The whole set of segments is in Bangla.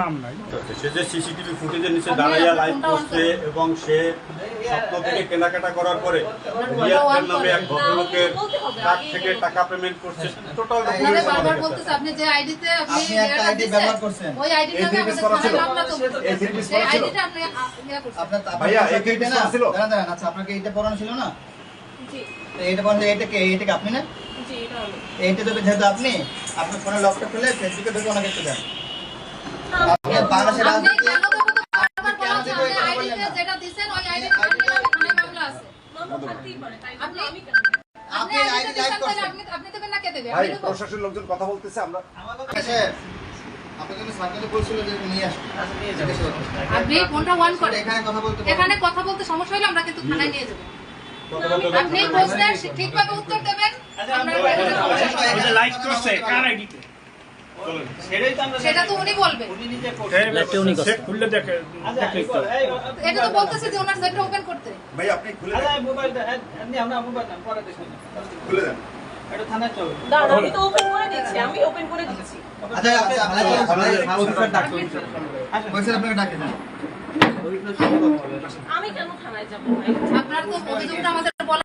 নাম নাই। সে যে সিসিটিভি ফুটেজের নিচে দাঁড়াইয়া লাইভ করছে এবং সে স্বপ্ন থেকে কেনাকাটা করার পরে রিয়াদের নামে এক ভদ্রলোকের কাছ থেকে টাকা পেমেন্ট করছে। টোটাল আপনি যে আইডিতে আপনি দিচ্ছেন, ব্যবহার করছেন। ওই আইডিটা তো? আপনি ইয়ে আপনার ভাইয়া, এই কি এইটা না? ছিল? দাঁড়ান দাঁড়ান আচ্ছা আপনাকে এইটা পড়ানো ছিল না? জি। তো এইটা পড়ানো এইটা কে? এইটা কি আপনি না? জি এটা এইটা যদি যেহেতু আপনি আপনার ফোনে লকটা খুলে ফেসবুকে ঢুকে ওনাকে একটু দেন। প্রশাসনের লোকজন কথা বলতেছে আমরা এখানে কথা বলতে পারবেন। এখানে কথা বলতে সমস্যা হলে আমরা কিন্তু থানায় নিয়ে যাব আপনি প্রশ্নের ঠিকভাবে উত্তর দেবেন আমরা লাইক করছে কার আইডিতে সেটা তো উনি বলবেন খুললে দেখে এটা তো বলতেছে যে ওনার সেটটা ওপেন করতে ভাই আপনি খুলে দেন খুলে দেন দাঁড়ান, আমি তো ওপেন করে দিচ্ছি আমি ওপেন করে দিচ্ছি আচ্ছা আপনি আপনি বলছেন আপনাকে ডাকে আমি কেন থানায় যাব ভাই আপনার তো অভিযোগটা আমাদের বলা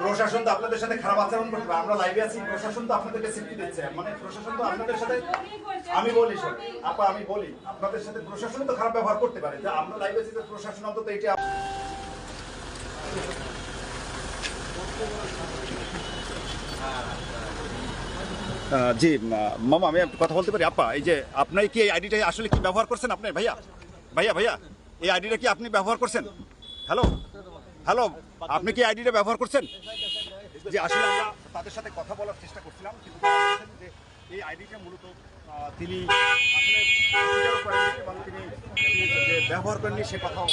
প্রশাসন তো আপনাদের সাথে খারাপ আচরণ করতে পারে, আমরা লাইভে আছি, প্রশাসন তো আপনাদেরকে সেফটি দিচ্ছে মানে প্রশাসন তো আপনাদের সাথে আমি বলি স্যার আপা, আমি বলি, আপনাদের সাথে প্রশাসন তো খারাপ ব্যবহার করতে পারে, যে আমরা লাইভে আছি প্রশাসন অন্তত এটা জি মামা, আমি কথা বলতে পারি, আপা, এই যে আপনার কি এই আইডিটা আসলে কি ব্যবহার করছেন আপনি, ভাইয়া? ভাইয়া ভাইয়া, এই আইডিটা কি আপনি ব্যবহার করছেন? হ্যালো হ্যালো, আপনি কি আইডিটা ব্যবহার করছেন? যে আসলে আমরা তাদের সাথে কথা বলার চেষ্টা করছিলাম, কিন্তু যে এই আইডিটা মূলত তিনি আসলে তিনি ব্যবহার করেননি সে কথাও